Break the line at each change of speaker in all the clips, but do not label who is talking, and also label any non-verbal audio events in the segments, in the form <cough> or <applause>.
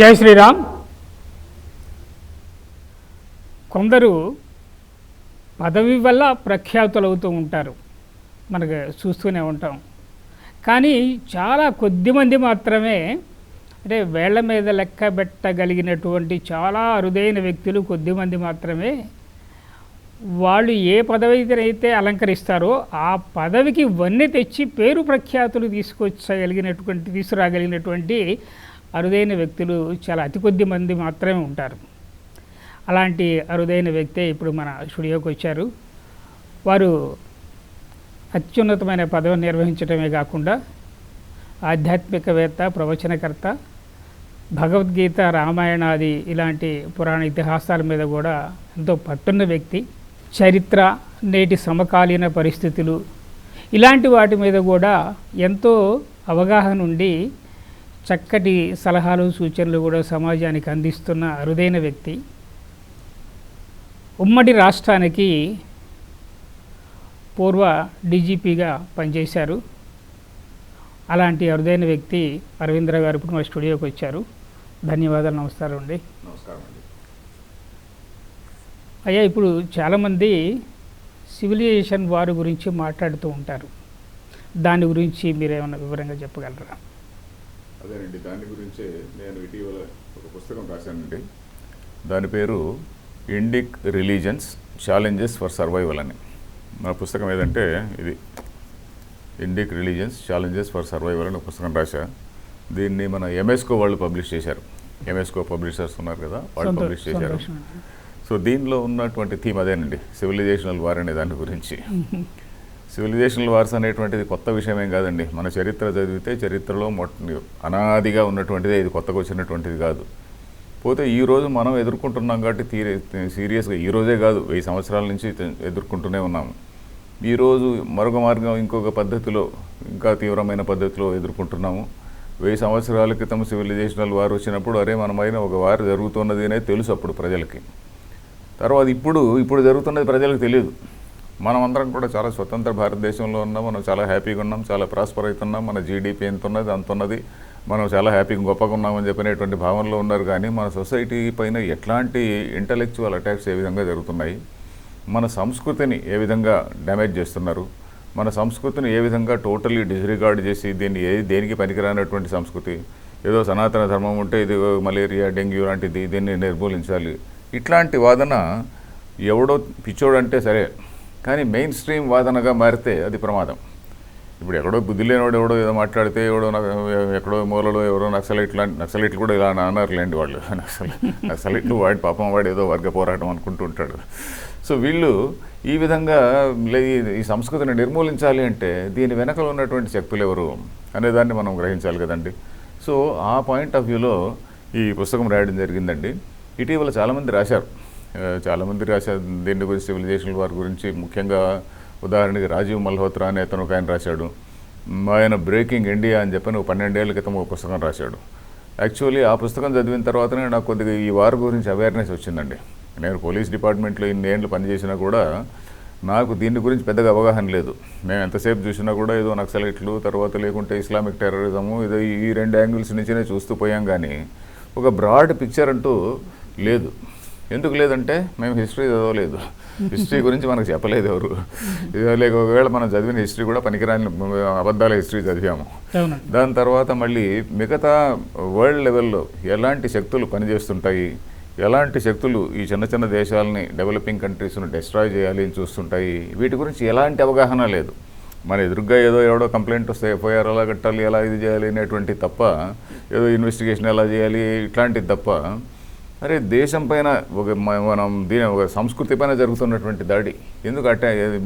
జై శ్రీరామ్. కొందరు పదవి వల్ల ప్రఖ్యాతులవుతూ ఉంటారు. మనకు చూస్తూనే ఉంటాం. కానీ చాలా కొద్ది మంది మాత్రమే అంటే వేళ్ళ మీద లెక్క పెట్టగలిగినటువంటి చాలా అరుదైన వ్యక్తులు కొద్దిమంది మాత్రమే వాళ్ళు ఏ పదవి అయితే అలంకరిస్తారో ఆ పదవికి వన్నె తెచ్చి పేరు ప్రఖ్యాతులు తీసుకొచ్చగలిగినటువంటి తీసుకురాగలిగినటువంటి అరుదైన వ్యక్తులు చాలా అతి కొద్ది మంది మాత్రమే ఉంటారు. అలాంటి అరుదైన వ్యక్తే ఇప్పుడు మన స్టూడియోకి వచ్చారు. వారు అత్యున్నతమైన పదవిని నిర్వహించడమే కాకుండా ఆధ్యాత్మికవేత్త ప్రవచనకర్త భగవద్గీత రామాయణాది ఇలాంటి పురాణ ఇతిహాసాల మీద కూడా ఎంతో పట్టున్న వ్యక్తి. చరిత్ర నేటి సమకాలీన పరిస్థితులు ఇలాంటి వాటి మీద కూడా ఎంతో అవగాహన ఉండి చక్కటి సలహాలు సూచనలు కూడా సమాజానికి అందిస్తున్న అరుదైన వ్యక్తి. ఉమ్మడి రాష్ట్రానికి పూర్వ డీజీపీగా పనిచేశారు. అలాంటి అరుదైన వ్యక్తి అరవింద్ర గారు ఇప్పుడు మా స్టూడియోకి వచ్చారు. ధన్యవాదాలు నమస్కారం అండి.
నమస్కారం అండి.
అయ్యా ఇప్పుడు చాలామంది సివిలైజేషన్ వారి గురించి మాట్లాడుతూ ఉంటారు. దాని గురించి మీరు ఏమైనా వివరంగా చెప్పగలరా?
అదేనండి దాని గురించే నేను ఇటీవల ఒక పుస్తకం రాశానండి. దాని పేరు Indic religions challenges for survival అని. నా పుస్తకం ఏదంటే ఇది. Indic religions challenges for survival అని పుస్తకం రాశా. దీన్ని మన ఎంఎస్కో వాళ్ళు పబ్లిష్ చేశారు. ఎంఎస్కో పబ్లిషర్స్ ఉన్నారు కదా వాళ్ళు పబ్లిష్ చేశారు. సో దీనిలో ఉన్నటువంటి థీమ్ అదేనండి సివిలైజేషనల్ వార్ అనే దాని గురించి. <laughs> సివిలైజేషనల్ వార్స్ అనేటువంటిది కొత్త విషయం ఏం కాదండి. మన చరిత్ర చదివితే చరిత్రలో మొట్ట అనాదిగా ఉన్నటువంటిదే ఇది కొత్తగా వచ్చినటువంటిది కాదు. పోతే ఈరోజు మనం ఎదుర్కొంటున్నాం కాబట్టి తీరే సీరియస్గా ఈ రోజే కాదు వెయ్యి సంవత్సరాల నుంచి ఎదుర్కొంటూనే ఉన్నాము ఈరోజు మరొక మార్గం ఇంకొక పద్ధతిలో ఇంకా తీవ్రమైన పద్ధతిలో ఎదుర్కొంటున్నాము. వెయ్యి సంవత్సరాల క్రితం సివిలైజేషనల్ వారు వచ్చినప్పుడు అరే మనమైన ఒక వారు జరుగుతున్నది అనేది తెలుసు అప్పుడు ప్రజలకి. తర్వాత ఇప్పుడు ఇప్పుడు జరుగుతున్నది ప్రజలకు తెలియదు. మనం అందరం కూడా చాలా స్వతంత్ర భారతదేశంలో ఉన్నాం మనం చాలా హ్యాపీగా ఉన్నాం చాలా ప్రాస్పర్ అవుతున్నాం మన జీడిపి ఎంత ఉన్నది అంత ఉన్నది మనం చాలా హ్యాపీగా గొప్పగా ఉన్నామని చెప్పినటువంటి భావనలో ఉన్నారు కానీ మన సొసైటీ పైన ఎట్లాంటి ఇంటలెక్చువల్ అటాక్స్ ఏ విధంగా జరుగుతున్నాయి మన సంస్కృతిని ఏ విధంగా డ్యామేజ్ చేస్తున్నారు మన సంస్కృతిని ఏ విధంగా టోటల్లీ డిస్రిగార్డ్ చేసి దీన్ని ఏ దేనికి పనికిరానటువంటి సంస్కృతి ఏదో సనాతన ధర్మం ఉంటే ఇది మలేరియా డెంగ్యూ లాంటిది దీన్ని నిర్మూలించాలి. ఇట్లాంటి వాదన ఎవడో పిచ్చోడంటే సరే కానీ మెయిన్ స్ట్రీమ్ వాదనగా మారితే అది ప్రమాదం. ఇప్పుడు ఎక్కడో బుద్ధి లేనివాడు ఎవడో ఏదో మాట్లాడితే ఎవడో ఎక్కడో మూలలో ఎవరో నక్సలైట్ లాంటి నక్సలైట్లు కూడా ఇలా అన్నారులేండి వాళ్ళు. <laughs> నక్సల్ నక్సలైట్లు వాడి పాపం వాడు ఏదో వర్గ పోరాటం అనుకుంటూ ఉంటాడు. సో వీళ్ళు ఈ విధంగా ఈ- సంస్కృతిని నిర్మూలించాలి అంటే దీని వెనకలో ఉన్నటువంటి శక్తులు ఎవరు అనేదాన్ని మనం గ్రహించాలి కదండి. సో ఆ పాయింట్ ఆఫ్ వ్యూలో ఈ పుస్తకం రాయడం జరిగిందండి. ఇటీవల చాలామంది రాశారు. చాలామంది రాశారు. దీని గురించి సివిలైజేషన్ వారి గురించి ముఖ్యంగా ఉదాహరణకి రాజీవ్ మల్హోత్రా అనే అతను ఒక ఆయన రాశాడు. ఆయన బ్రేకింగ్ ఇండియా అని చెప్పని ఒక పన్నెండేళ్ళ క్రితం ఒక పుస్తకం రాశాడు. యాక్చువల్లీ ఆ పుస్తకం చదివిన తర్వాతనే నాకు కొద్దిగా ఈ వార్ గురించి అవేర్నెస్ వచ్చిందండి. నేను పోలీస్ డిపార్ట్మెంట్లో ఇన్ని ఏళ్ళు పనిచేసినా కూడా నాకు దీని గురించి పెద్దగా అవగాహన లేదు. నేను ఎంతసేపు చూసినా కూడా ఏదో నక్సలైట్లు తర్వాత లేకుంటే ఇస్లామిక్ టెర్రరిజము ఏదో ఈ రెండు యాంగిల్స్ నుంచినే చూస్తూ పోయాం కానీ ఒక బ్రాడ్ పిక్చర్ అంటూ లేదు. ఎందుకు లేదంటే మేము హిస్టరీ చదవలేదు. హిస్టరీ గురించి మనకు చెప్పలేదు ఎవరు. లేక ఒకవేళ మనం చదివిన హిస్టరీ కూడా పనికిరాని అబద్ధాల హిస్టరీ చదివాము. దాని తర్వాత మళ్ళీ మిగతా వరల్డ్ లెవెల్లో ఎలాంటి శక్తులు పనిచేస్తుంటాయి ఎలాంటి శక్తులు ఈ చిన్న చిన్న దేశాలని డెవలపింగ్ కంట్రీస్ను డిస్ట్రాయ్ చేయాలి అని చూస్తుంటాయి వీటి గురించి ఎలాంటి అవగాహన లేదు. మన ఎదురుగా ఏదో ఎవడో కంప్లైంట్ వస్తే ఎఫ్ఐఆర్ ఎలా కట్టాలి ఎలా ఇది చేయాలి అనేటువంటి తప్ప ఏదో ఇన్వెస్టిగేషన్ ఎలా చేయాలి ఇట్లాంటిది తప్ప అరే దేశం పైన ఒక మ- మనం దీని ఒక సంస్కృతి పైన జరుగుతున్నటువంటి దాడి. ఎందుకు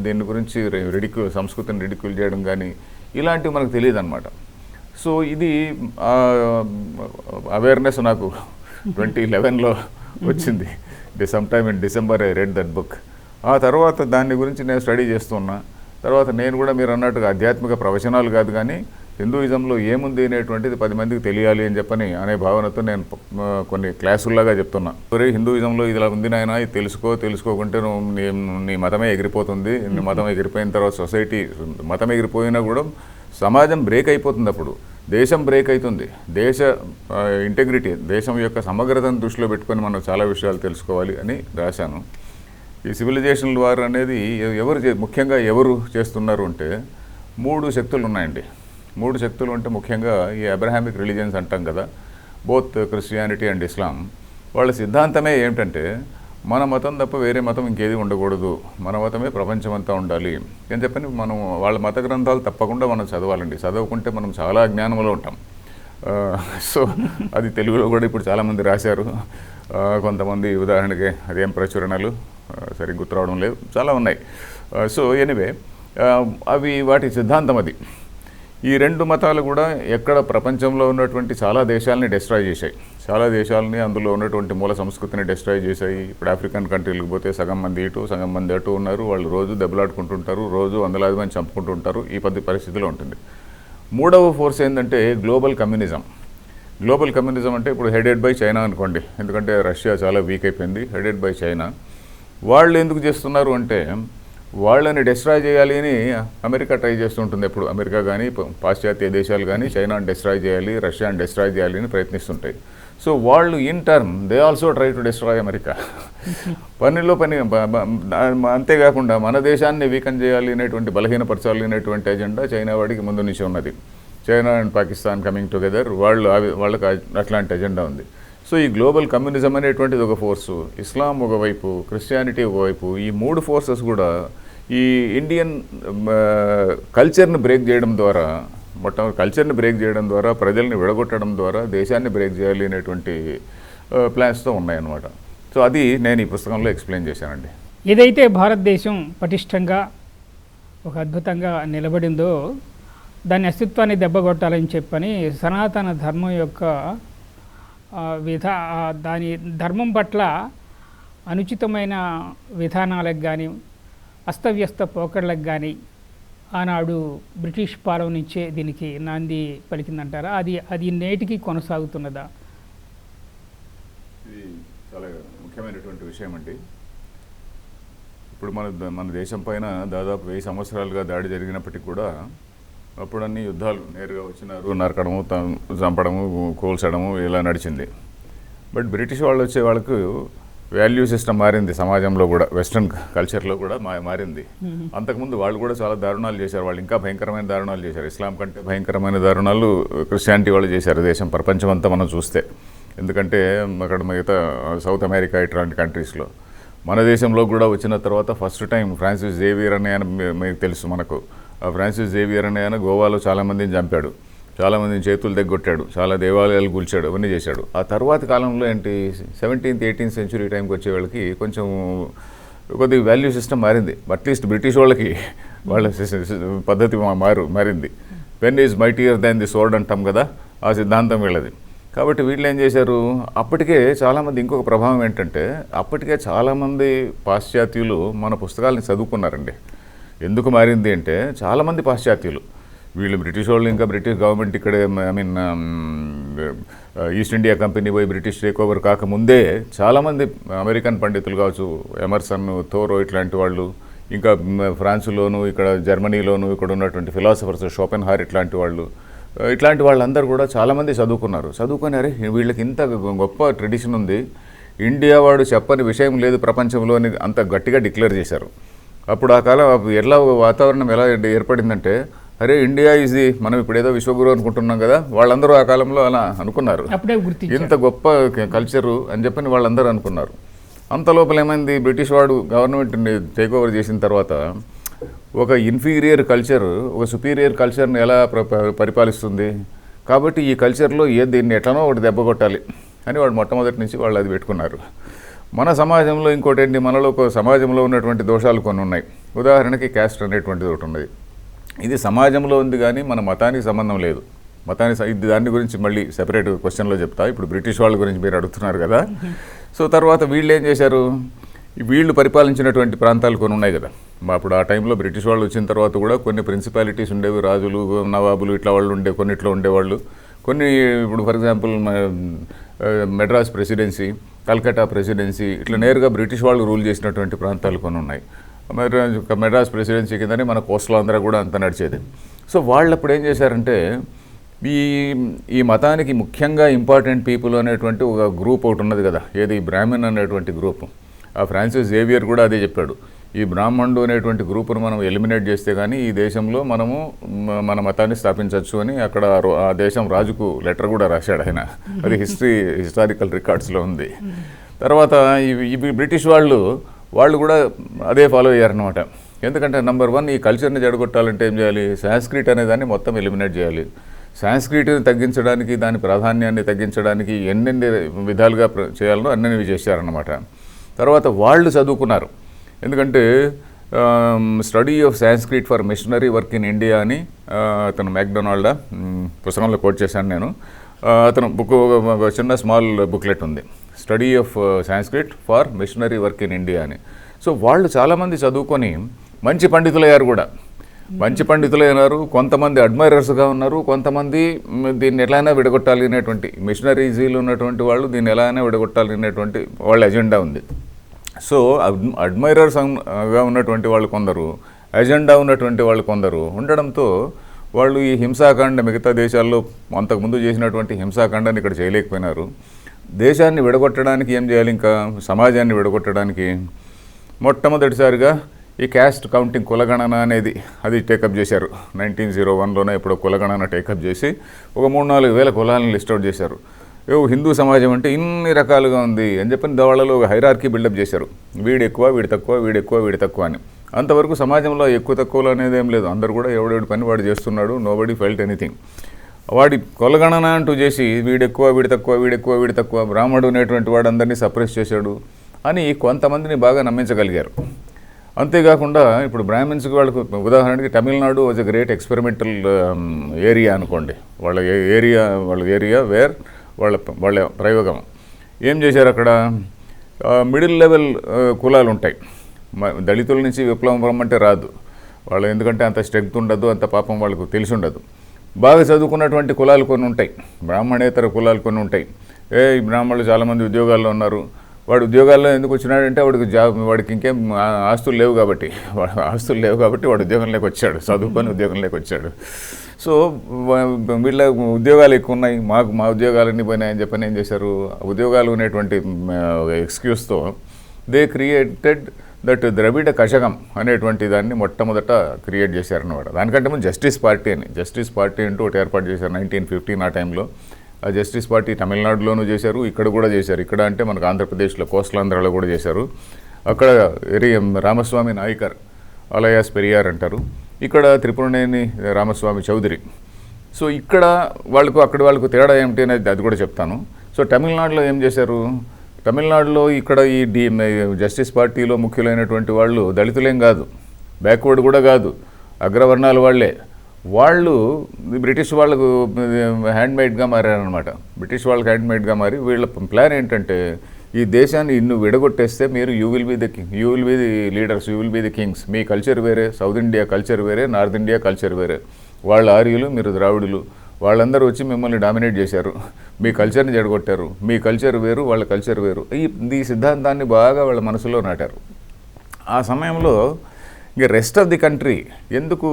దీని గురించి రెడిక్యూ సంస్కృతిని రెడిక్యూల్ చేయడం కానీ ఇలాంటివి మనకు తెలియదు అనమాట సో ఇది అవేర్నెస్ నాకు ట్వంటీ లెవెన్లో వచ్చింది. Some time in December I read that book. ఆ తర్వాత దాని గురించి నేను స్టడీ చేస్తున్నా తర్వాత నేను కూడా మీరు అన్నట్టుగా ఆధ్యాత్మిక ప్రవచనాలు కాదు కానీ హిందూయిజంలో ఏముంది అనేటువంటిది పది మందికి తెలియాలి అని చెప్పని అనే భావనతో నేను కొన్ని క్లాసుల్లాగా చెప్తున్నా. ఒరే హిందూయిజంలో ఇలా ఉంది నాయన ఇది తెలుసుకో తెలుసుకోకుంటే నువ్వు నీ నీ మతమే ఎగిరిపోతుంది. నీ మతం ఎగిరిపోయిన తర్వాత సొసైటీ మతం ఎగిరిపోయినా కూడా సమాజం బ్రేక్ అయిపోతుంది అప్పుడు. దేశం బ్రేక్ అవుతుంది. దేశ ఇంటెగ్రిటీ దేశం యొక్క సమగ్రతను దృష్టిలో పెట్టుకొని మనం చాలా విషయాలు తెలుసుకోవాలి అని రాశాను. ఈ సివిలైజేషన్ వార్ అనేది ఎవరు చే- ముఖ్యంగా ఎవరు చేస్తున్నారు అంటే మూడు శక్తులు ఉన్నాయండి. మూడు శక్తులు అంటే ముఖ్యంగా ఈ అబ్రహామిక్ రిలీజియన్స్ అంటాం కదా బోత్ క్రిస్టియానిటీ అండ్ ఇస్లాం. వాళ్ళ సిద్ధాంతమే ఏమిటంటే మన మతం తప్ప వేరే మతం ఇంకేది ఉండకూడదు. మన మతమే ప్రపంచమంతా ఉండాలి అని చెప్పని మనం వాళ్ళ మత గ్రంథాలు తప్పకుండా మనం చదవాలండి. చదవకుంటే మనం చాలా జ్ఞానంలో ఉంటాం. సో అది తెలుగులో కూడా ఇప్పుడు చాలామంది రాశారు. కొంతమంది ఉదాహరణకి అదేం ప్రచురణలు సరిగ్గా గుర్తు రావడం లేదు. చాలా ఉన్నాయి. సో ఎనివే అవి వాటి సిద్ధాంతం అది. ఈ రెండు మతాలు కూడా ఎక్కడ ప్రపంచంలో ఉన్నటువంటి చాలా దేశాలని డిస్ట్రాయ్ చేశాయి. చాలా దేశాలని అందులో ఉన్నటువంటి మూల సంస్కృతిని డిస్ట్రాయ్ చేశాయి. ఇప్పుడు ఆఫ్రికన్ కంట్రీలకు పోతే సగం మంది ఇటు సగం మంది అటు ఉన్నారు. వాళ్ళు రోజు దెబ్బలాడుకుంటుంటారు రోజు వందలాది మంది చంపుకుంటుంటారు. ఈ పద్ధతి పరిస్థితిలో ఉంటుంది. మూడవ ఫోర్స్ ఏంటంటే గ్లోబల్ కమ్యూనిజం గ్లోబల్ కమ్యూనిజం అంటే ఇప్పుడు హెడెడ్ బై చైనా అనుకోండి. ఎందుకంటే రష్యా చాలా వీక్ అయిపోయింది. హెడెడ్ బై చైనా వాళ్ళు ఎందుకు చేస్తున్నారు అంటే వాళ్ళని డిస్ట్రాయ్ చేయాలి అని అమెరికా ట్రై చేస్తుంటుంది ఎప్పుడు. అమెరికా కానీ పాశ్చాత్య దేశాలు కానీ చైనాని డిస్ట్రాయ్ చేయాలి రష్యాని డిస్ట్రాయ్ చేయాలి అని ప్రయత్నిస్తుంటాయి. సో వాళ్ళు in term they also try to destroy America. <laughs> పనిలో పని అంతేకాకుండా మన దేశాన్ని వీకన్ చేయాలి అనేటువంటి బలహీనపరచాలి అనేటువంటి ఎజెండా చైనా వాడికి ముందు నుంచి ఉన్నది. China and Pakistan coming together వాళ్ళు అవి- వాళ్ళకి అట్లాంటి ఎజెండా ఉంది. సో ఈ గ్లోబల్ కమ్యూనిజం అనేటువంటిది ఒక ఫోర్సు ఇస్లాం ఒకవైపు క్రిస్టియానిటీ ఒకవైపు ఈ మూడు ఫోర్సెస్ కూడా ఈ ఇండియన్ కల్చర్ని బ్రేక్ చేయడం ద్వారా మొత్తం కల్చర్ని బ్రేక్ చేయడం ద్వారా ప్రజల్ని విడగొట్టడం ద్వారా దేశాన్ని బ్రేక్ చేయాలి అనేటువంటి ప్లాన్స్తో ఉన్నాయన్నమాట. సో అది నేను ఈ పుస్తకంలో ఎక్స్ప్లెయిన్ చేశానండి.
ఏదైతే భారతదేశం పటిష్టంగా ఒక అద్భుతంగా నిలబడిందో దాని అస్తిత్వాన్ని దెబ్బగొట్టాలని చెప్పని సనాతన ధర్మం యొక్క విధ విధా దాని ధర్మం పట్ల అనుచితమైన విధానాలకు కానీ అస్తవ్యస్త పోకడలకు కానీ ఆనాడు బ్రిటిష్ పాలన నుంచే దీనికి నాంది పలికిందంటారా? అది అది నేటికి కొనసాగుతున్నదా?
ఇది చాలా ముఖ్యమైనటువంటి విషయం అండి ఇప్పుడు మన ద- మన దేశం పైన దాదాపు వెయ్యి సంవత్సరాలుగా దాడి జరిగినప్పటికీ కూడా అప్పుడు అన్ని యుద్ధాలు నేరుగా వచ్చినారు. నరకడము చంపడము కోల్చడము ఇలా నడిచింది. బట్ బ్రిటిష్ వాళ్ళు వచ్చే వాళ్ళకు వాల్యూ సిస్టమ్ మారింది సమాజంలో కూడా వెస్ట్రన్ కల్చర్లో కూడా మా మారింది. అంతకుముందు వాళ్ళు కూడా చాలా దారుణాలు చేశారు. వాళ్ళు ఇంకా భయంకరమైన దారుణాలు చేశారు. ఇస్లాం కంటే భయంకరమైన దారుణాలు క్రిస్టియానిటీ వాళ్ళు చేశారు దేశం. ప్రపంచం అంతా మనం చూస్తే. ఎందుకంటే అక్కడ మిగతా సౌత్ అమెరికా ఇట్లాంటి కంట్రీస్లో. మన దేశంలో కూడా వచ్చిన తర్వాత ఫస్ట్ టైం ఫ్రాన్సిస్ జేవియర్ అనే ఆయన మీకు తెలుసు మనకు. ఆ ఫ్రాన్సిస్ జేవియర్ అనే ఆయన గోవాలో చాలామందిని చంపాడు. చాలామందిని చేతులు దగ్గొట్టాడు చాలా దేవాలయాలు కూల్చాడు అవన్నీ చేశాడు. ఆ తర్వాత కాలంలో ఏంటి సెవెంటీన్త్ ఎయిటీన్త్ సెంచురీ టైంకి వచ్చే వాళ్ళకి కొంచెం కొద్ది వాల్యూ సిస్టమ్ మారింది. అట్లీస్ట్ బ్రిటిష్ వాళ్ళకి <laughs> వాళ్ళ పద్ధతి మారు మారింది. Pen is mightier than the sword అంటాం కదా ఆ సిద్ధాంతం వీళ్ళది. కాబట్టి వీళ్ళు ఏం చేశారు అప్పటికే చాలామంది ఇంకొక ప్రభావం ఏంటంటే అప్పటికే చాలామంది పాశ్చాత్యులు మన పుస్తకాలని చదువుకున్నారండి. ఎందుకు మారింది అంటే చాలామంది పాశ్చాత్యులు వీళ్ళు బ్రిటిష్ వాళ్ళు ఇంకా బ్రిటిష్ గవర్నమెంట్ ఇక్కడే I mean East India company పోయి బ్రిటిష్ టేక్ ఓవర్ కాకముందే చాలామంది అమెరికన్ పండితులు కావచ్చు ఎమర్సన్ థోరో ఇట్లాంటి వాళ్ళు ఇంకా ఫ్రాన్స్లోను ఇక్కడ జర్మనీలోను ఇక్కడ ఉన్నటువంటి ఫిలాసఫర్స్ షోపెన్ హార్ ఇట్లాంటి వాళ్ళు uh, ఇట్లాంటి వాళ్ళందరూ కూడా చాలామంది చదువుకున్నారు. చదువుకొని అరే వీళ్ళకి ఇంత గొప్ప ట్రెడిషన్ ఉంది ఇండియా వాడు చెప్పని విషయం లేదు ప్రపంచంలో అని అంత గట్టిగా డిక్లేర్ చేశారు. అప్పుడు ఆ కాలం ఎలా వాతావరణం ఎలా ఏర్పడిందంటే అరే ఇండియా ఈజ్ ది మనం ఇప్పుడు ఏదో విశ్వగురు అనుకుంటున్నాం కదా వాళ్ళందరూ ఆ కాలంలో అలా అనుకున్నారు. ఇంత గొప్ప కల్చరు అని చెప్పని వాళ్ళందరూ అనుకున్నారు. అంత లోపల ఏమైంది బ్రిటిష్ వాడు గవర్నమెంట్ని టేక్ ఓవర్ చేసిన తర్వాత ఒక ఇన్ఫీరియర్ కల్చర్ ఒక సుపీరియర్ కల్చర్ని ఎలా పరిపాలిస్తుంది? కాబట్టి ఈ కల్చర్లో ఏ దీన్ని ఎట్లనో ఒకటి దెబ్బ కొట్టాలి అని వాడు మొట్టమొదటి నుంచి వాళ్ళు అది పెట్టుకున్నారు. మన సమాజంలో ఇంకోటి ఏంటి మనలో ఒక సమాజంలో ఉన్నటువంటి దోషాలు కొన్ని ఉన్నాయి. ఉదాహరణకి క్యాస్ట్ అనేటువంటిది ఒకటి ఉన్నది. ఇది సమాజంలో ఉంది కానీ మన మతానికి సంబంధం లేదు. మతానికి స- దాని గురించి మళ్ళీ సెపరేట్ క్వశ్చన్లో చెప్తా. ఇప్పుడు బ్రిటిష్ వాళ్ళ గురించి మీరు అడుగుతున్నారు కదా. సో తర్వాత వీళ్ళు ఏం చేశారు? ఈ వీళ్ళు పరిపాలించినటువంటి ప్రాంతాలు కొన్ని ఉన్నాయి కదా. మా అప్పుడు ఆ టైంలో బ్రిటిష్ వాళ్ళు వచ్చిన తర్వాత కూడా కొన్ని ప్రిన్సిపాలిటీస్ ఉండేవి. రాజులు నవాబులు ఇట్లా వాళ్ళు ఉండే కొన్నిట్లో ఉండేవాళ్ళు. కొన్ని ఇప్పుడు for example Madras presidency Calcutta presidency ఇట్లా నేరుగా బ్రిటిష్ వాళ్ళు రూల్ చేసినటువంటి ప్రాంతాలు కొన్ని ఉన్నాయి. మెడ్రాస్ మెడ్రాస్ ప్రెసిడెన్సీ కిందనే మన కోస్టల్ ఆంధ్ర కూడా అంత నడిచేది. సో వాళ్ళు అప్పుడు ఏం చేశారంటే ఈ ఈ మతానికి ముఖ్యంగా ఇంపార్టెంట్ పీపుల్ అనేటువంటి ఒక గ్రూప్ ఒకటి ఉన్నది కదా ఏది బ్రాహ్మణ్ అనేటువంటి గ్రూప్. ఆ ఫ్రాన్సిస్ జేవియర్ కూడా అదే చెప్పాడు. ఈ బ్రాహ్మణుడు అనేటువంటి గ్రూపును మనం ఎలిమినేట్ చేస్తే కానీ ఈ దేశంలో మనము మన మతాన్ని స్థాపించవచ్చు అని అక్కడ ఆ దేశం రాజుకు లెటర్ కూడా రాశాడు ఆయన. అది హిస్టరీ హిస్టారికల్ రికార్డ్స్లో ఉంది. తర్వాత ఇవి బ్రిటిష్ వాళ్ళు వాళ్ళు కూడా అదే ఫాలో అయ్యారనమాట ఎందుకంటే నెంబర్ వన్ ఈ కల్చర్ని జడగొట్టాలంటే ఏం చేయాలి? సాంస్క్రిట్ అనే దాన్ని మొత్తం ఎలిమినేట్ చేయాలి. సాంస్క్రిట్ని తగ్గించడానికి దాని ప్రాధాన్యాన్ని తగ్గించడానికి ఎన్నెన్ని విధాలుగా చేయాలనో అన్నీ చేశారనమాట తర్వాత వాళ్ళు చదువుకున్నారు. ఎందుకంటే study of Sanskrit for missionary work in India అని అతను మ్యాక్డొనాల్డ్ పుస్తకంలో కోట్ చేశాను నేను. అతను బుక్ ఒక చిన్న స్మాల్ బుక్లెట్ ఉంది. Study of Sanskrit for missionary work in India అని. సో వాళ్ళు చాలామంది చదువుకొని మంచి పండితులయ్యారు కూడా. మంచి పండితులైనారు కొంతమంది అడ్మైరర్స్గా ఉన్నారు కొంతమంది దీన్ని ఎలాగైనా విడగొట్టాలి అనేటువంటి మిషనరీజీలు ఉన్నటువంటి వాళ్ళు దీన్ని ఎలా అయినా విడగొట్టాలి అనేటువంటి వాళ్ళ ఎజెండా ఉంది. సో అడ్మైరర్స్గా ఉన్నటువంటి వాళ్ళు కొందరు ఎజెండా ఉన్నటువంటి వాళ్ళు కొందరు ఉండడంతో వాళ్ళు ఈ హింసాకాండ మిగతా దేశాల్లో అంతకుముందు చేసినటువంటి హింసాకాండాన్ని ఇక్కడ చేయలేకపోయినారు. దేశాన్ని విడగొట్టడానికి ఏం చేయాలి ఇంకా? సమాజాన్ని విడగొట్టడానికి? మొట్టమొదటిసారిగా ఈ క్యాస్ట్ కౌంటింగ్ కులగణన అనేది అది టేకప్ చేశారు. నైన్టీన్ జీరో వన్లోనే ఇప్పుడు కులగణన టేకప్ చేసి ఒక మూడు నాలుగు వేల కులాలను లిస్ట్ అవుట్ చేశారు. ఏవో హిందూ సమాజం అంటే ఇన్ని రకాలుగా ఉంది అని చెప్పి వాళ్ళలో ఒక హైరార్కీ బిల్డప్ చేశారు. వీడు ఎక్కువ వీడు తక్కువ వీడు ఎక్కువ వీడు తక్కువ అని. అంతవరకు సమాజంలో ఎక్కువ తక్కువలు అనేది ఏం లేదు. అందరు కూడా ఎవడెవడి పని వాడు చేస్తున్నాడు. నోబడి ఫెల్ట్ ఎనీథింగ్ వాడి కొలగణన అంటూ చేసి వీడెక్కువ వీడి తక్కువ వీడెక్కువ వీడు తక్కువ బ్రాహ్మడు అనేటువంటి వాడు అందరినీ సప్రెస్ చేశాడు అని కొంతమందిని బాగా నమ్మించగలిగారు. అంతేకాకుండా ఇప్పుడు బ్రాహ్మిన్స్కి వాళ్ళకు ఉదాహరణకి Tamil Nadu was a great experimental area అనుకోండి. వాళ్ళ ఏరియా వాళ్ళ ఏరియా వేర్ వాళ్ళ వాళ్ళ ప్రయోగం. ఏం చేశారు అక్కడ? మిడిల్ లెవెల్ కులాలు ఉంటాయి దళితుల నుంచి విప్లవం రమ్మంటే రాదు. వాళ్ళు ఎందుకంటే అంత స్ట్రెంగ్త్ ఉండదు అంత పాపం వాళ్ళకు తెలిసి ఉండదు బాగా చదువుకున్నటువంటి కులాలు కొన్ని ఉంటాయి. బ్రాహ్మణేతర కులాలు కొన్ని ఉంటాయి. ఏ బ్రాహ్మణులు చాలామంది ఉద్యోగాల్లో ఉన్నారు. వాడు ఉద్యోగాల్లో ఎందుకు వచ్చినాడంటే వాడికి జాబ్ వాడికి ఇంకేం ఆస్తులు లేవు కాబట్టి. వాడు ఆస్తులు లేవు కాబట్టి వాడు ఉద్యోగంలోకి వచ్చాడు. చదువుకొని ఉద్యోగంలోకి వచ్చాడు. సో వీళ్ళ ఉద్యోగాలు ఎక్కువ ఉన్నాయి. మాకు మా ఉద్యోగాలన్నీ పోయినాయని చెప్పని ఏం చేశారు? ఉద్యోగాలు ఉన్నటువంటి ఎక్స్క్యూస్తో they created that Dravida Kazhagam అనేటువంటి దాన్ని మొట్టమొదట క్రియేట్ చేశారన్నమాట. దానికంటే ముందు జస్టిస్ పార్టీ అని జస్టిస్ పార్టీ అంటూ ఒకటి ఏర్పాటు చేశారు నైన్టీన్ ఫిఫ్టీన్ ఆ టైంలో. ఆ జస్టిస్ పార్టీ తమిళనాడులోనూ చేశారు ఇక్కడ కూడా చేశారు. ఇక్కడ అంటే మనకు ఆంధ్రప్రదేశ్లో కోస్లాంధ్రలో కూడా చేశారు. అక్కడ రామస్వామి నాయకర్ అలయాస్ పెరియార్ అంటారు. ఇక్కడ త్రిపురనేని రామస్వామి చౌదరి. సో ఇక్కడ వాళ్ళకు అక్కడ వాళ్ళకు తేడా ఏమిటి అనేది అది కూడా చెప్తాను. సో తమిళనాడులో ఏం చేశారు? తమిళనాడులో ఇక్కడ ఈ డి జస్టిస్ పార్టీలో ముఖ్యులైనటువంటి వాళ్ళు దళితులేం కాదు బ్యాక్వర్డ్ కూడా కాదు అగ్రవర్ణాల వాళ్ళే. వాళ్ళు బ్రిటిష్ వాళ్ళకు హ్యాండ్మేడ్గా మారారనమాట బ్రిటిష్ వాళ్ళకి హ్యాండ్మేడ్గా మారి వీళ్ళ ప్లాన్ ఏంటంటే ఈ దేశాన్ని ఇన్ను విడగొట్టేస్తే మీరు you will be the king you will be the leaders you will be the kings. Me culture వేరే సౌత్ ఇండియా కల్చర్ వేరే నార్త్ ఇండియా కల్చర్ వేరే. వాళ్ళు ఆర్యులు మీరు ద్రావిడులు. వాళ్ళందరూ వచ్చి మిమ్మల్ని డామినేట్ చేశారు. మీ కల్చర్ని జడగొట్టారు మీ కల్చర్ వేరు వాళ్ళ కల్చర్ వేరు. ఈ ఈ సిద్ధాంతాన్ని బాగా వాళ్ళ మనసులో నాటారు. ఆ సమయంలో ఇంక రెస్ట్ ఆఫ్ ది కంట్రీ ఎందుకు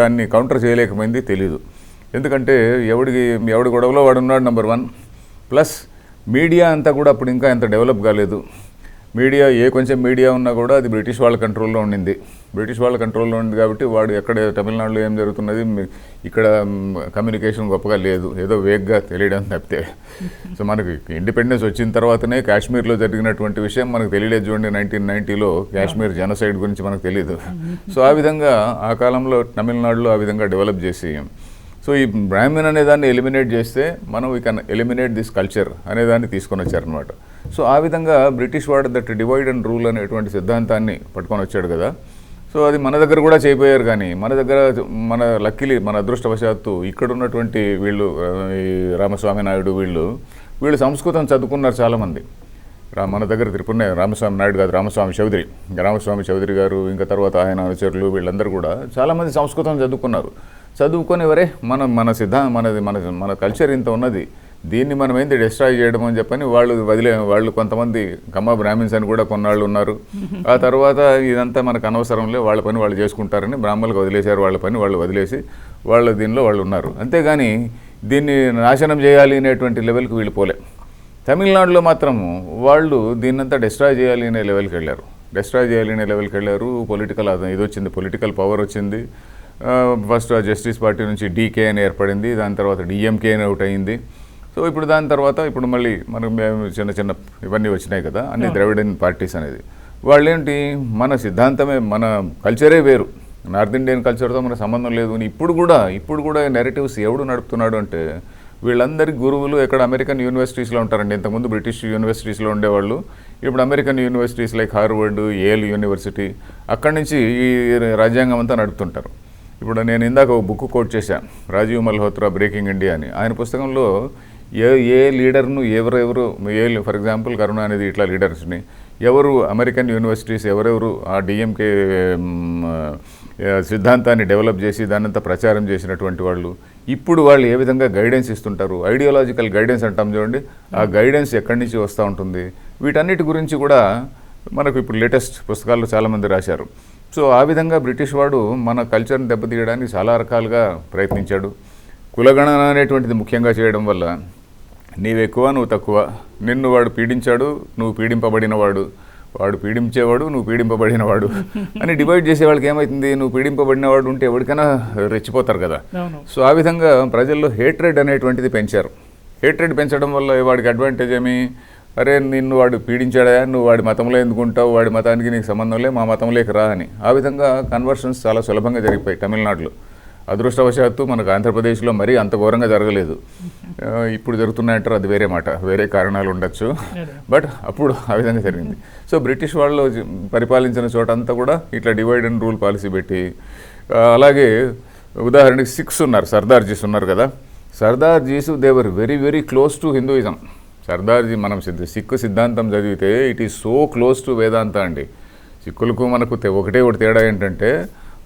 దాన్ని కౌంటర్ చేయలేకపోయింది తెలీదు. ఎందుకంటే ఎవడికి ఎవడి గొడవలో వాడున్నాడు నెంబర్ వన్ ప్లస్ మీడియా అంతా కూడా అప్పుడు ఇంకా ఎంత డెవలప్ కాలేదు. మీడియా ఏ కొంచెం మీడియా ఉన్నా కూడా అది బ్రిటిష్ వాళ్ళ కంట్రోల్లో ఉండింది. బ్రిటిష్ వాళ్ళ కంట్రోల్లో ఉంది కాబట్టి వాడు ఎక్కడ తమిళనాడులో ఏం జరుగుతున్నది ఇక్కడ కమ్యూనికేషన్ గొప్పగా లేదు. ఏదో వేగ్గా తెలియడం తప్పితే. సో మనకి ఇండిపెండెన్స్ వచ్చిన తర్వాతనే కాశ్మీర్లో జరిగినటువంటి విషయం మనకు తెలియలేదు చూడండి నైన్టీన్ నైన్టీలో కాశ్మీర్ జనసైడ్ గురించి మనకు తెలియదు సో ఆ విధంగా ఆ కాలంలో తమిళనాడులో ఆ విధంగా డెవలప్ చేసి సో ఈ బ్రాహ్మణ్ అనే దాన్ని ఎలిమినేట్ చేస్తే మనం we can eliminate this culture అనే దాన్ని తీసుకొని వచ్చారనమాట సో ఆ విధంగా బ్రిటిష్ వాడు దట్ డివైడ్ అండ్ రూల్ అనేటువంటి సిద్ధాంతాన్ని పట్టుకొని వచ్చాడు కదా. సో అది మన దగ్గర కూడా చేయబోయారు కానీ మన దగ్గర మన లక్కిలి మన అదృష్టవశాత్తు ఇక్కడ ఉన్నటువంటి వీళ్ళు ఈ రామస్వామి నాయుడు వీళ్ళు వీళ్ళు సంస్కృతం చదువుకున్నారు చాలామంది. మన దగ్గర తిరుపతి రామస్వామి నాయుడు కాదు రామస్వామి చౌదరి. రామస్వామి చౌదరి గారు ఇంకా తర్వాత ఆయన అనుచరులు వీళ్ళందరూ కూడా చాలామంది సంస్కృతం చదువుకున్నారు. చదువుకొని వరే మన మన సిద్ధా మనది మన మన కల్చర్ ఇంత ఉన్నది. దీన్ని మనం ఏంది డిస్ట్రాయ్ చేయడం అని చెప్పని వాళ్ళు వదిలే వాళ్ళు కొంతమంది కమ్మ బ్రాహ్మిన్స్ అని కూడా కొన్నాళ్ళు ఉన్నారు. ఆ తర్వాత ఇదంతా మనకు అనవసరంలే వాళ్ళ పని వాళ్ళు చేసుకుంటారని బ్రాహ్మణులకు వదిలేశారు. వాళ్ళ పని వాళ్ళు వదిలేసి వాళ్ళ దీనిలో వాళ్ళు ఉన్నారు. అంతేగాని దీన్ని నాశనం చేయాలి అనేటువంటి లెవెల్కి వీళ్ళు పోలే. తమిళనాడులో మాత్రం వాళ్ళు దీన్నంతా డిస్ట్రాయ్ చేయాలి అనే లెవెల్కి వెళ్ళారు. డిస్ట్రాయ్ చేయాలి అనే లెవెల్కి వెళ్ళారు పొలిటికల్ ఇది వచ్చింది. పొలిటికల్ పవర్ వచ్చింది. ఫస్ట్ ఆ జస్టిస్ పార్టీ నుంచి డీకే అని ఏర్పడింది. దాని తర్వాత డిఎంకే అని ఒకటి అయింది. సో ఇప్పుడు దాని తర్వాత ఇప్పుడు మళ్ళీ మనం మేము చిన్న చిన్న ఇవన్నీ వచ్చినాయి కదా. అన్ని ద్రవిడన్ పార్టీస్ అనేది. వాళ్ళు ఏంటి మన సిద్ధాంతమే మన కల్చరే వేరు. నార్త్ ఇండియన్ కల్చర్తో మన సంబంధం లేదు. ఇప్పుడు కూడా ఇప్పుడు కూడా నెరేటివ్స్ ఎవడు నడుపుతున్నాడు అంటే వీళ్ళందరి గురువులు ఎక్కడ అమెరికన్ యూనివర్సిటీస్లో ఉంటారండి. ఇంతకుముందు బ్రిటిష్ యూనివర్సిటీస్లో ఉండేవాళ్ళు. ఇప్పుడు American universities like Harvard Yale university అక్కడి నుంచి ఈ రాజ్యాంగం అంతా నడుపుతుంటారు. ఇప్పుడు నేను ఇందాక ఒక బుక్ కోట్ చేశాను రాజీవ్ మల్హోత్రా బ్రేకింగ్ ఇండియా అని. ఆయన పుస్తకంలో ఏ ఏ లీడర్ను ఎవరెవరు ఏ ఫర్ ఎగ్జాంపుల్ కరుణానిధి ఇట్లా లీడర్స్ని ఎవరు అమెరికన్ యూనివర్సిటీస్ ఎవరెవరు ఆ డిఎంకే సిద్ధాంతాన్ని డెవలప్ చేసి దానంతా ప్రచారం చేసినటువంటి వాళ్ళు ఇప్పుడు వాళ్ళు ఏ విధంగా గైడెన్స్ ఇస్తుంటారు? ఐడియాలజికల్ గైడెన్స్ అంటాం చూడండి. ఆ గైడెన్స్ ఎక్కడి నుంచి వస్తూ ఉంటుంది? వీటన్నిటి గురించి కూడా మనకు ఇప్పుడు లేటెస్ట్ పుస్తకాల్లో చాలామంది రాశారు. సో ఆ విధంగా బ్రిటిష్ వాడు మన కల్చర్ని దెబ్బతీయడానికి చాలా రకాలుగా ప్రయత్నించాడు. కులగణన అనేటువంటిది ముఖ్యంగా చేయడం వల్ల నీవు ఎక్కువ నువ్వు తక్కువ. నిన్ను వాడు పీడించాడు నువ్వు పీడింపబడినవాడు వాడు పీడించేవాడు నువ్వు పీడింపబడినవాడు అని డివైడ్ చేసే వాళ్ళకి ఏమవుతుంది నువ్వు పీడింపబడినవాడు ఉంటే ఎవరికైనా రెచ్చిపోతారు కదా. సో ఆ విధంగా ప్రజల్లో హేట్రెడ్ అనేటువంటిది పెంచారు. హేట్రెడ్ పెంచడం వల్ల వాడికి అడ్వాంటేజ్ ఏమి? అరే నిన్ను వాడు పీడించాడా? నువ్వు వాడి మతంలో ఎందుకుంటావు వాడి మతానికి నీకు సంబంధం లే మా మతంలోకి రా అని. ఆ విధంగా కన్వర్షన్స్ చాలా సులభంగా జరిగిపోయాయి తమిళనాడులో. అదృష్టవశాత్తు మనకు ఆంధ్రప్రదేశ్లో మరీ అంత ఘోరంగా జరగలేదు. ఇప్పుడు జరుగుతున్నాయంటారు అది వేరే మాట. వేరే కారణాలు ఉండొచ్చు. బట్ అప్పుడు ఆ విధంగా జరిగింది. సో బ్రిటిష్ వాళ్ళు పరిపాలించిన చోట అంతా కూడా ఇట్లా డివైడ్ అండ్ రూల్ పాలసీ పెట్టి అలాగే ఉదాహరణకి సిక్స్ ఉన్నారు సర్దార్జీస్ ఉన్నారు కదా. Sardarjis they're very very close to Hinduism Sardarji మనం సిద్ధ సిక్కు సిద్ధాంతం చదివితే it is so close to Vedanta అండి. సిక్కులకు మనకు ఒకటే ఒకటి తేడా ఏంటంటే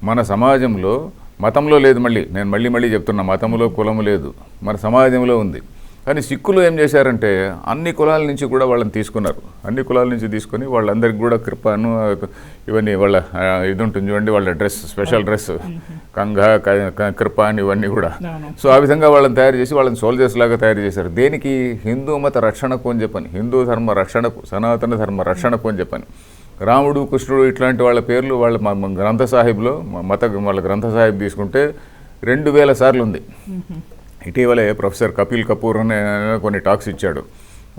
మన సమాజంలో మతంలో లేదు మళ్ళీ. నేను మళ్ళీ మళ్ళీ చెప్తున్నా మతంలో కులము లేదు. మన సమాజంలో ఉంది. కానీ సిక్కులు ఏం చేశారంటే అన్ని కులాల నుంచి కూడా వాళ్ళని తీసుకున్నారు. అన్ని కులాల నుంచి తీసుకొని వాళ్ళందరికీ కూడా కృపాను ఇవన్నీ వాళ్ళ ఇది ఉంటుంది చూడండి వాళ్ళ డ్రెస్ స్పెషల్ డ్రెస్. కంగ కృప అని ఇవన్నీ కూడా. సో ఆ విధంగా వాళ్ళని తయారు చేసి వాళ్ళని సోల్జర్స్ లాగా తయారు చేశారు. దేనికి? హిందూ మత రక్షణకు అని చెప్పని. హిందూ ధర్మ రక్షణకు సనాతన ధర్మ రక్షణకు అని చెప్పని. రాముడు కృష్ణుడు ఇట్లాంటి వాళ్ళ పేర్లు వాళ్ళ గ్రంథ సాహిబ్లో మత వాళ్ళ గ్రంథ సాహిబ్ తీసుకుంటే రెండు వేల సార్లు ఉంది. ఇటీవలే ప్రొఫెసర్ కపిల్ కపూర్ అనే కొన్ని టాక్స్ ఇచ్చాడు.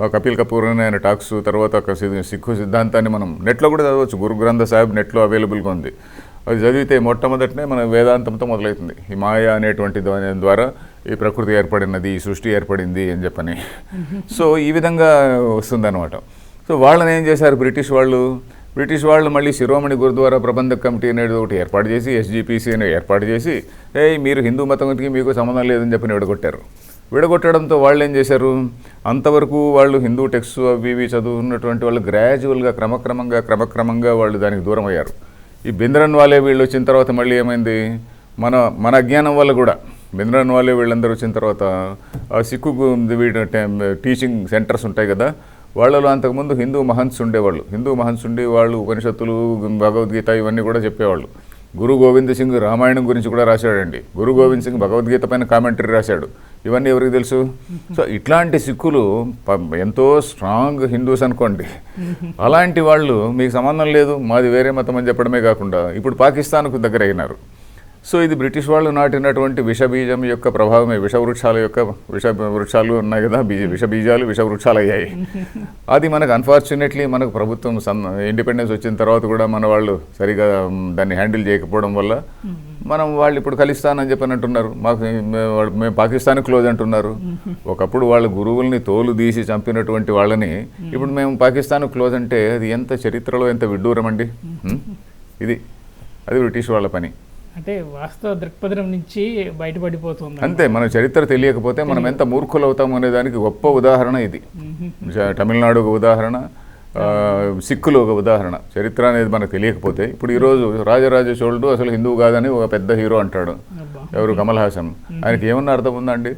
ఆ కపిల్ కపూర్ అనే ఆయన టాక్స్ తర్వాత ఒక సిక్కు సిద్ధాంతాన్ని మనం నెట్లో కూడా చదవచ్చు. గురు గ్రంథ సాహిబ్ నెట్లో అవైలబుల్గా ఉంది. అది చదివితే మొట్టమొదటనే మన వేదాంతంతో మొదలవుతుంది. ఈ మాయ అనేటువంటి ద్వారా ఈ ప్రకృతి ఏర్పడినది ఈ సృష్టి ఏర్పడింది అని చెప్పని. సో ఈ విధంగా వస్తుందన్నమాట. సో వాళ్ళని ఏం చేశారు బ్రిటిష్ వాళ్ళు? బ్రిటిష్ వాళ్ళు మళ్ళీ శిరోమణి గురుద్వారా ప్రబంధక కమిటీ అనేది ఒకటి ఏర్పాటు చేసి ఎస్జిపిసి అని ఏర్పాటు చేసి ఏ మీరు హిందూ మతంకి మీకు సంబంధం లేదని చెప్పి విడగొట్టారు. విడగొట్టడంతో వాళ్ళు ఏం చేశారు? అంతవరకు వాళ్ళు హిందూ టెక్స్ట్ అవి ఇవి చదువున్నటువంటి వాళ్ళు గ్రాడ్యువల్గా క్రమక్రమంగా క్రమక్రమంగా వాళ్ళు దానికి దూరం అయ్యారు. ఈ బింద్రన్ వాళ్ళే వీళ్ళు వచ్చిన తర్వాత మళ్ళీ ఏమైంది? మన మన అజ్ఞానం వల్ల కూడా. బింద్రన్ వాళ్ళే వీళ్ళందరూ వచ్చిన తర్వాత సిక్కు వీటి టీచింగ్ సెంటర్స్ ఉంటాయి కదా వాళ్ళలో అంతకుముందు హిందూ మహన్స్ ఉండేవాళ్ళు. హిందూ మహంత్స్ ఉండి వాళ్ళు ఉపనిషత్తులు భగవద్గీత ఇవన్నీ కూడా చెప్పేవాళ్ళు. గురు గోవింద్ సింగ్ రామాయణం గురించి కూడా రాశాడండి. గురు గోవింద్ సింగ్ భగవద్గీత పైన కామెంటరీ రాశాడు. ఇవన్నీ ఎవరికి తెలుసు? సో ఇట్లాంటి సిక్కులు ఎంతో స్ట్రాంగ్ హిందూస్ అనుకోండి. అలాంటి వాళ్ళు మీకు సంబంధం లేదు మాది వేరే మతం అని చెప్పడమే కాకుండా ఇప్పుడు పాకిస్తాన్కు దగ్గర అయినారు సో ఇది బ్రిటిష్ వాళ్ళు నాటినటువంటి విష బీజం యొక్క ప్రభావమే. విష వృక్షాల యొక్క విష వృక్షాలు ఉన్నాయి కదా బీజ విష బీజాలు విష వృక్షాలు అయ్యాయి. <laughs> అది మనకు అన్ఫార్చునేట్లీ మనకు ప్రభుత్వం ఇండిపెండెన్స్ వచ్చిన తర్వాత కూడా మన వాళ్ళు సరిగా దాన్ని హ్యాండిల్ చేయకపోవడం వల్ల మనం వాళ్ళు ఇప్పుడు ఖలిస్తాన్ చెప్పని అంటున్నారు మాకు మేము పాకిస్తాన్ క్లోజ్ అంటున్నారు. ఒకప్పుడు వాళ్ళ గురువుల్ని తోలు తీసి చంపినటువంటి వాళ్ళని ఇప్పుడు మేము పాకిస్తాన్ క్లోజ్ అంటే అది ఎంత చరిత్రలో ఎంత విడ్డూరం అండి? ఇది అది బ్రిటిష్ వాళ్ళ పని.
అంటే వాస్తవ దృక్పథం నుంచి బయటపడిపోతుంది
అంతే మన చరిత్ర తెలియకపోతే మనం ఎంత మూర్ఖులు అవుతాం అనే దానికి గొప్ప ఉదాహరణ ఇది. తమిళనాడు ఒక ఉదాహరణ సిక్కులు ఒక ఉదాహరణ. చరిత్ర అనేది మనకు తెలియకపోతే ఇప్పుడు ఈరోజు రాజరాజ చోళుడు అసలు హిందువు కాదని ఒక పెద్ద హీరో అంటాడు. ఎవరు? కమల్ హాసన్. ఆయనకి ఏమన్నా అర్థం ఉందండి.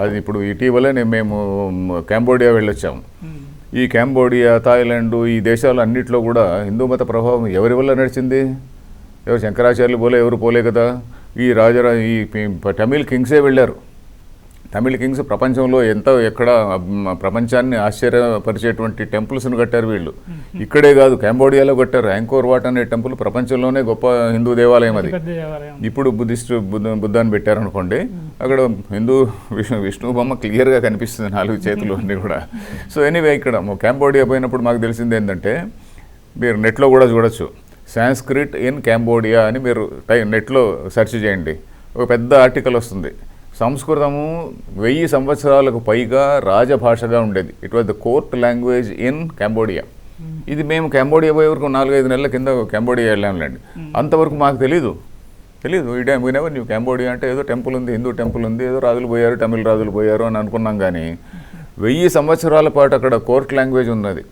అది ఇప్పుడు ఇటీవలే మేము కాంబోడియా వెళ్ళొచ్చాము. ఈ కాంబోడియా థాయిలాండ్ ఈ దేశాలు అన్నిట్లో కూడా హిందూ మత ప్రభావం ఎవరి వల్ల నడిచింది? ఎవరు శంకరాచార్యులు పోలే ఎవరు పోలే కదా. ఈ రాజరా ఈ తమిళ్ కింగ్సే వెళ్ళారు. తమిళ కింగ్స్ ప్రపంచంలో ఎంత ఎక్కడ ప్రపంచాన్ని ఆశ్చర్యపరిచేటువంటి టెంపుల్స్ను కట్టారు వీళ్ళు. ఇక్కడే కాదు కంబోడియాలో కట్టారు. యాంకోర్ వాట్ అనే టెంపుల్ ప్రపంచంలోనే గొప్ప హిందూ దేవాలయం అది. ఇప్పుడు బుద్ధిస్ట్ బుద్ధ బుద్ధాన్ని పెట్టారనుకోండి అక్కడ హిందూ విష్ణు విష్ణు బొమ్మ క్లియర్గా కనిపిస్తుంది నాలుగు చేతులు అన్నీ కూడా. సో ఎనీవే ఇక్కడ కంబోడియా పోయినప్పుడు మాకు తెలిసింది ఏంటంటే మీరు నెట్లో కూడా చూడొచ్చు. సాంస్క్రిట్ ఇన్ కంబోడియా అని మీరు టై నెట్లో సెర్చ్ చేయండి. ఒక పెద్ద ఆర్టికల్ వస్తుంది. సంస్కృతము వెయ్యి సంవత్సరాలకు పైగా రాజభాషగా ఉండేది. It was the court language in Cambodia ఇది మేము కంబోడియా పోయే వరకు నాలుగైదు నెలల కింద కంబోడియా వెళ్ళాంలేండి. అంతవరకు మాకు తెలీదు. తెలీదు. ఈ టైం వినేవర్ నువ్వు కంబోడియా అంటే ఏదో టెంపుల్ ఉంది హిందూ టెంపుల్ ఉంది ఏదో రాజులు పోయారు తమిళ రాజులు పోయారు అని అనుకున్నాం కానీ వెయ్యి సంవత్సరాల పాటు అక్కడ కోర్ట్ లాంగ్వేజ్ ఉన్నది.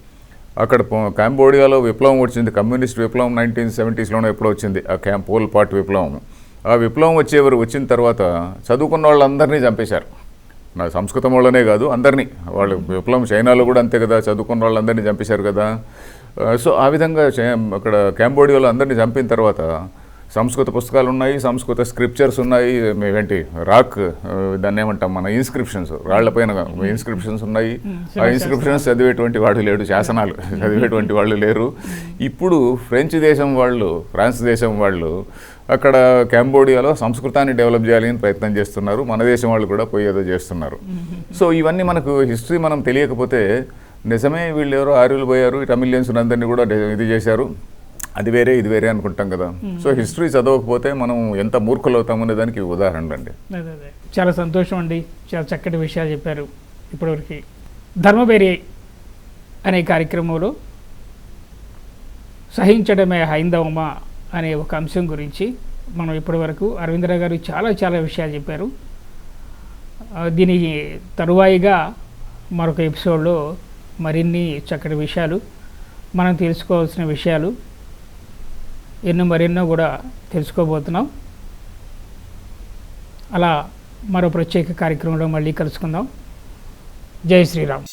అక్కడ కాంబోడియాలో విప్లవం వచ్చింది. కమ్యూనిస్ట్ విప్లవం నైన్టీన్ సెవెంటీస్లోనే ఎప్పుడో వచ్చింది. ఆ క్యాం పోల్ పాట్ విప్లవం. ఆ విప్లవం వచ్చేవారు వచ్చిన తర్వాత చదువుకున్న వాళ్ళందరినీ చంపేశారు. నా సంస్కృతం వాళ్ళనే కాదు అందరినీ. వాళ్ళు విప్లవం చైనాలో కూడా అంతే కదా చదువుకున్న వాళ్ళందరినీ చంపేశారు కదా. సో ఆ విధంగా అక్కడ కాంబోడియాలో అందరినీ చంపిన తర్వాత సంస్కృత పుస్తకాలు ఉన్నాయి సంస్కృత స్క్రిప్చర్స్ ఉన్నాయి ఏంటి రాక్ దాన్ని ఏమంటాం మన ఇన్స్క్రిప్షన్స్ రాళ్ళపైన ఇన్స్క్రిప్షన్స్ ఉన్నాయి. ఆ ఇన్స్క్రిప్షన్స్ చదివేటువంటి వాడు లేడు శాసనాలు చదివేటువంటి వాళ్ళు లేరు. ఇప్పుడు ఫ్రెంచ్ దేశం వాళ్ళు ఫ్రాన్స్ దేశం వాళ్ళు అక్కడ కంబోడియాలో సంస్కృతాన్ని డెవలప్ చేయాలని ప్రయత్నం చేస్తున్నారు. మన దేశం వాళ్ళు కూడా పోయేదో చేస్తున్నారు. సో ఇవన్నీ మనకు హిస్టరీ మనం తెలియకపోతే నిజమే వీళ్ళు ఎవరో ఆర్యులు పోయారు ఈ తమిళియన్స్ అందరినీ కూడా ఇది చేశారు. అది వేరే ఇది వేరే అనుకుంటాం కదా. సో హిస్టరీ చదవకపోతే మనం ఎంత మూర్ఖులు అవుతామనే దానికి ఉదాహరణ అండి.
చాలా సంతోషం అండి. చాలా చక్కటి విషయాలు చెప్పారు. ఇప్పటివరకు ధర్మబేరి అనే కార్యక్రమంలో సహించడమే హైందవమా అనే ఒక అంశం గురించి మనం ఇప్పటివరకు అరవిందరావు గారు చాలా చాలా విషయాలు చెప్పారు. ఆ, దీనికి తరువాయిగా మరొక ఎపిసోడ్లో మరిన్ని చక్కటి విషయాలు మనం తెలుసుకోవాల్సిన విషయాలు ఎన్నో మరెన్నో కూడా తెలుసుకోబోతున్నాం. అలా మరో ప్రత్యేక కార్యక్రమంలో మళ్ళీ కలుసుకుందాం. జై శ్రీరామ్.